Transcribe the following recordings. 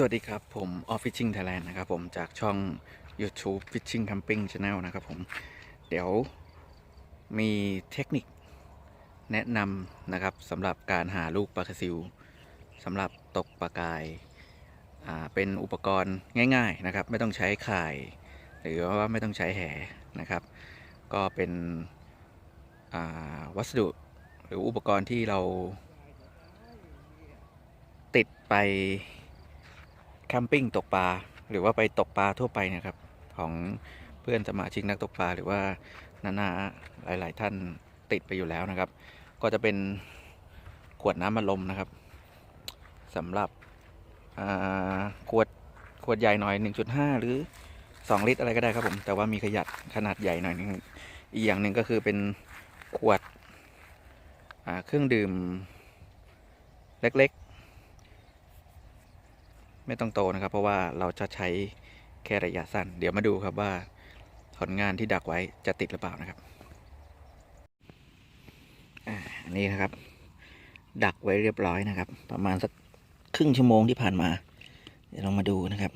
สวัสดีครับ ผม Off Fishing Thailand นะครับผมจากช่อง YouTube Fishing Camping Channel นะครับผม เดี๋ยวมีเทคนิคแนะนำนะครับสำหรับการหาลูกปลากระซิวสำหรับตกปลากายอ่าเป็นอุปกรณ์ง่าย ๆนะครับ ไม่ต้องใช้ข่าย หรือว่าไม่ต้องใช้แหนะครับ ก็เป็นวัสดุหรืออุปกรณ์ที่เราติดไป แคมปิ้งตกปลาหรือว่าไปตกปลาทั่วไปนะครับ ของเพื่อนสมาชิกนักตกปลาหรือว่านานาหลาย ๆ ท่านติดไปอยู่แล้วนะครับ ก็จะเป็นขวดน้ำมันลมนะครับสำหรับขวดขวดใหญ่หน่อย 1.5 หรือ 2 ลิตรอะไรก็ได้ครับผม แต่ว่ามีขยัดขนาดใหญ่หน่อยนึงอีกอย่างหนึ่งก็คือเป็นขวดเครื่องดื่มเล็ก ๆ ไม่ต้องโตนะครับ เพราะว่าเราจะใช้แค่ระยะสั้น เดี๋ยวมาดูครับว่าผลงานที่ดักไว้จะติดหรือเปล่านะครับอันนี้นะครับ ดักไว้เรียบร้อยนะครับ ประมาณสักครึ่งชั่วโมงที่ผ่านมา เดี๋ยวลองมาดูนะครับ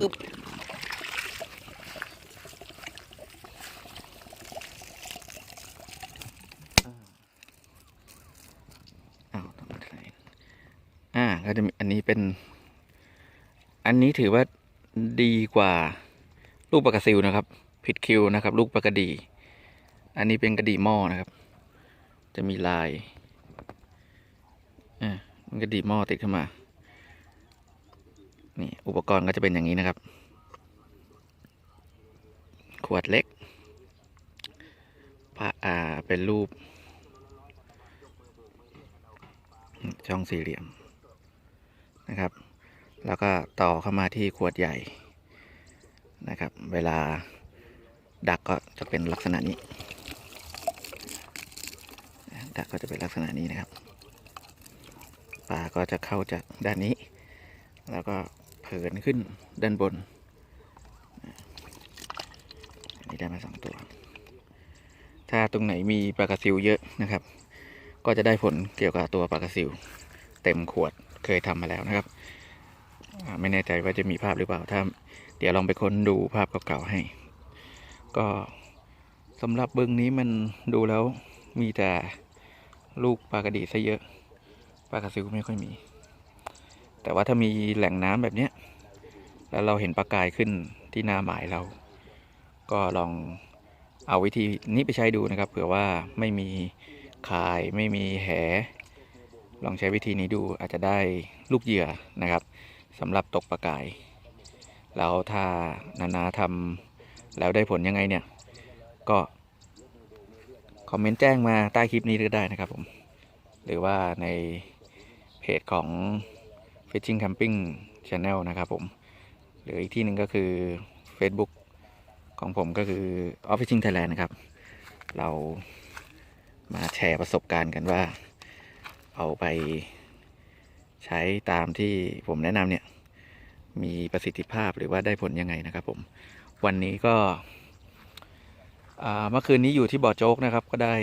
อึ๊บอ้าวต้องมาใส่ อ่า ก็จะมีอันนี้เป็น อันนี้ถือว่าดีกว่าลูกปลากระซิวนะครับ ผิดคิวนะครับ ลูกปลากระดี อันนี้เป็นกระดีหม้อนะครับ จะมีลายอ่ามันกระดีหม้อติดขึ้นมา นี่อุปกรณ์ก็จะเป็นอย่างนี้นะครับ ขวดเล็กผ้าอ่าเป็นรูปช่องสี่เหลี่ยม นะครับ แล้วก็ต่อเข้ามาที่ขวดใหญ่นะครับ เวลาดักก็จะเป็นลักษณะนี้ ดักก็จะเป็นลักษณะนี้นะครับปลาก็จะเข้าจากด้านนี้ แล้วก็เผินขึ้นด้านบนอันนี้ได้มาสองตัว ถ้าตรงไหนมีปลากระซิวเยอะนะครับ ก็จะได้ผลเกี่ยวกับตัวปลากระซิว เต็มขวด เคยทำมาแล้วนะครับ ไม่แน่ใจว่าจะมีภาพหรือเปล่าถ้าเดี๋ยวลองไปค้นดูภาพเก่าๆให้ ก็สำหรับบึงนี้มันดูแล้วมีแต่ลูกปลากระดีซะเยอะปลากระซิวไม่ค่อยมี แต่ว่าถ้ามีแหล่งน้ำแบบเนี้ยแล้วเราเห็นปลากายขึ้นที่หน้าหมายเรา ก็ลองเอาวิธีนี้ไปใช้ดูนะครับ เผื่อว่าไม่มีขายไม่มีแห ลองใช้วิธีนี้ดูอาจจะได้ลูกเหยื่อนะครับสำหรับตกปลากาย แล้วถ้านานาทำแล้วได้ผลยังไงเนี่ย ก็คอมเมนต์แจ้งมาใต้คลิปนี้ก็ได้นะครับผม หรือว่าในเพจของ Fishing Camping Channel นะครับผม หรืออีกที่หนึ่งก็คือ Facebook ของผมก็คือ Off Fishing Thailand นะครับ เรามาแชร์ประสบการณ์กันว่า เอาไปใช้ตามที่ผมแนะนำเนี่ย มีประสิทธิภาพหรือว่าได้ผลยังไงนะครับผม วันนี้ก็เมื่อคืนนี้อยู่ที่บ่อโจ๊กนะครับ ก็ได้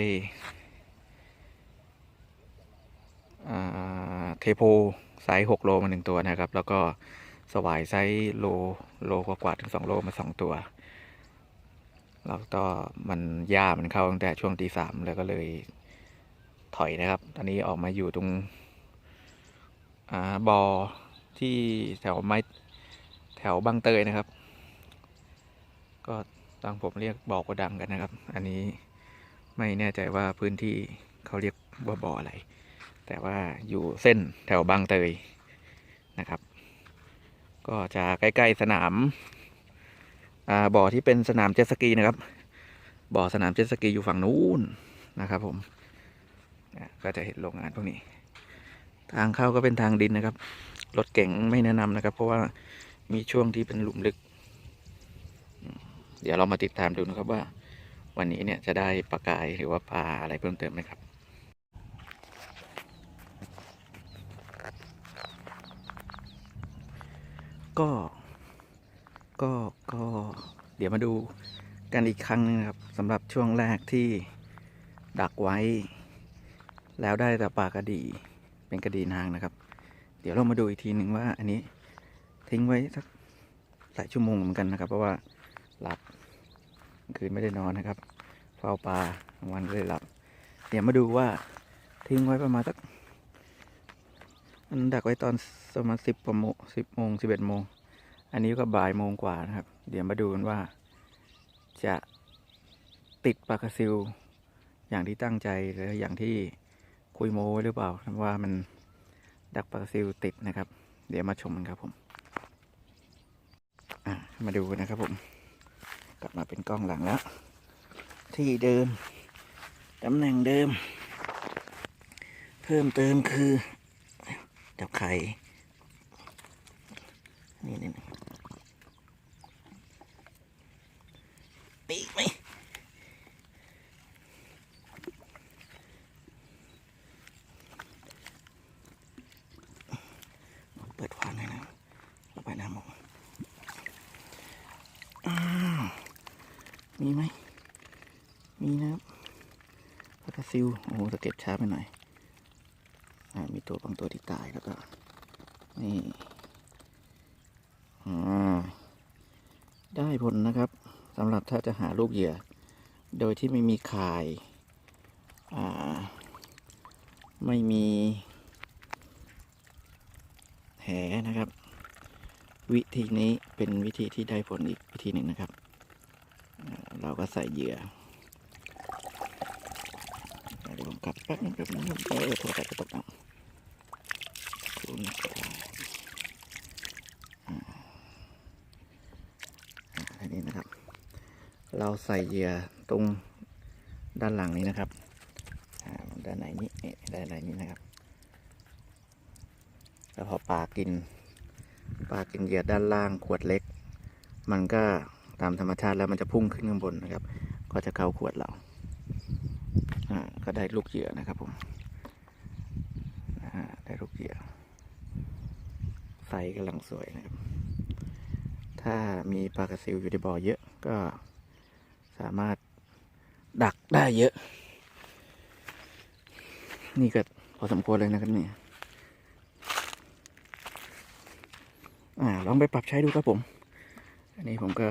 เทโพไซส์หกโลมาหนึ่งตัวนะครับ แล้วก็สวายไซส์โลโลกว่าๆถึงสองโลมาสองตัว แล้วก็มันหญ้ามันเข้าตั้งแต่ช่วงตีสามแล้วก็เลย ถอยนะครับ ตอนนี้ออกมาอยู่ตรงอบอ่อที่แถวไม้แถวบางเตยนะครับ ก็ตางผมเรียกบ่อกระดังกันนะครับ อันนี้ไม่แน่ใจว่าพื้นที่เขาเรียกว่าบ่ออะไร แต่ว่าอยู่เส้นแถวบางเตยนะครับ ก็จะใกล้ๆสนามาบ่อที่เป็นสนามเจ็ตสกีนะครับ บ่อสนามเจ็ตสกีอยู่ฝั่งนู้นนะครับผม ก็จะเห็นโรงงานพวกนี้ ทางเข้าก็เป็นทางดินนะครับ รถเก๋งไม่แนะนำนะครับ เพราะว่ามีช่วงที่เป็นหลุมลึก เดี๋ยวเรามาติดตามดูนะครับว่า วันนี้เนี่ยจะได้ปลากายหรือว่าปลาอะไรเพิ่มเติมไหมครับก็ ก็ ก็ เดี๋ยวมาดูกันอีกครั้งหนึงนะครับสำหรับช่วงแรกที่ดักไว้ แล้วได้แต่ปลากระดีเป็นกระดีนางนะครับ เดี๋ยวเรามาดูอีกทีหนึ่งว่า อันนี้ทิ้งไว้สักหลายชั่วโมงเหมือนกันนะครับ เพราะว่าหลับคืนไม่ได้นอนนะครับเฝ้าปลากลางวันเลยหลับ เดี๋ยวมาดูว่าทิ้งไว้ประมาณสักอันดักไว้ตอนประมาณสิบโมงสิบโมงสิบเอ็ดโมง อันนี้ก็บ่ายโมงกว่านะครับ เดี๋ยวมาดูกันว่า จะติดปลากระซิวอย่างที่ตั้งใจหรืออย่างที่ คุยโม้หรือเปล่าว่ามันดักปลาซิวติดนะครับ เดี๋ยวมาชมกันครับผมมาดูนะครับผม กลับมาเป็นกล้องหลังแล้ว ที่เดิมตำแหน่งเดิม เพิ่มเติมคือดับไข่นี่นี่นี่ปีกไหมเปิดฝาหน่อยนะระบาย น้ำออกอ้าวมีไหมมีนะครับปลากระซิวโอ้โหตะเก็บช้าไปหน่อยอ่ามีตัวบางตัวที่ตายแล้วก็นี่อ่าได้ผลนะครับสำหรับถ้าจะหาลูกเหยื่อ โดยที่ไม่มีข่ายอ่าไม่มีแหนะครับ วิธีนี้เป็นวิธีที่ได้ผลอีกวิธีหนึ่งนะครับ เราก็ใส่เหยื่อเดี๋ยวผมกลับแป๊บนึงแป๊บนึงเออโทรศัพท์ตกอะคุณอันนี้นะครับ เราใส่เหยื่อตรงด้านหลังนี้นะครับด้านไหนนี้ด้านไหนนี้นะครับ แล้วพอปลากิน ปลากินเหยื่อด้านล่างขวดเล็ก มันก็ตามธรรมชาติแล้วมันจะพุ่งขึ้นข้างบนนะครับ ก็จะเข้าขวดเราอ่าก็ได้ลูกเหยื่อนะครับผมอ่าได้ลูกเหยื่อไซส์กำลังสวยนะครับ ถ้ามีปลากระซิวอยู่ในบ่อเยอะก็สามารถดักได้เยอะ นี่ก็พอสมควรเลยนะครับเนี่ย อ่าลองไปปรับใช้ดูครับผม อันนี้ผมก็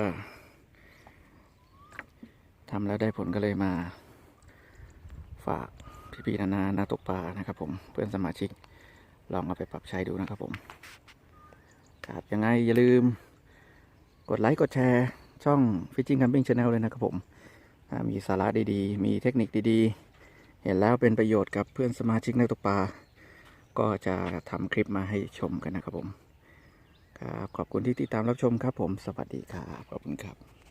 ทำแล้วได้ผลก็เลยมา ฝากพี่ๆนานานาตกปลานะครับผมเพื่อนสมาชิกลองเอาไปปรับใช้ดูนะครับผมครับยังไงอย่าลืม กดไลค์กดแชร์ ช่อง Fishing Camping Channel เลยนะครับผมมีสาระดีๆ มีเทคนิคดีๆ เห็นแล้วเป็นประโยชน์กับเพื่อนสมาชิกนักตกปลา ก็จะทำคลิปมาให้ชมกันนะครับผม ครับขอบคุณที่ติดตามรับชมครับผมสวัสดีครับขอบคุณครับ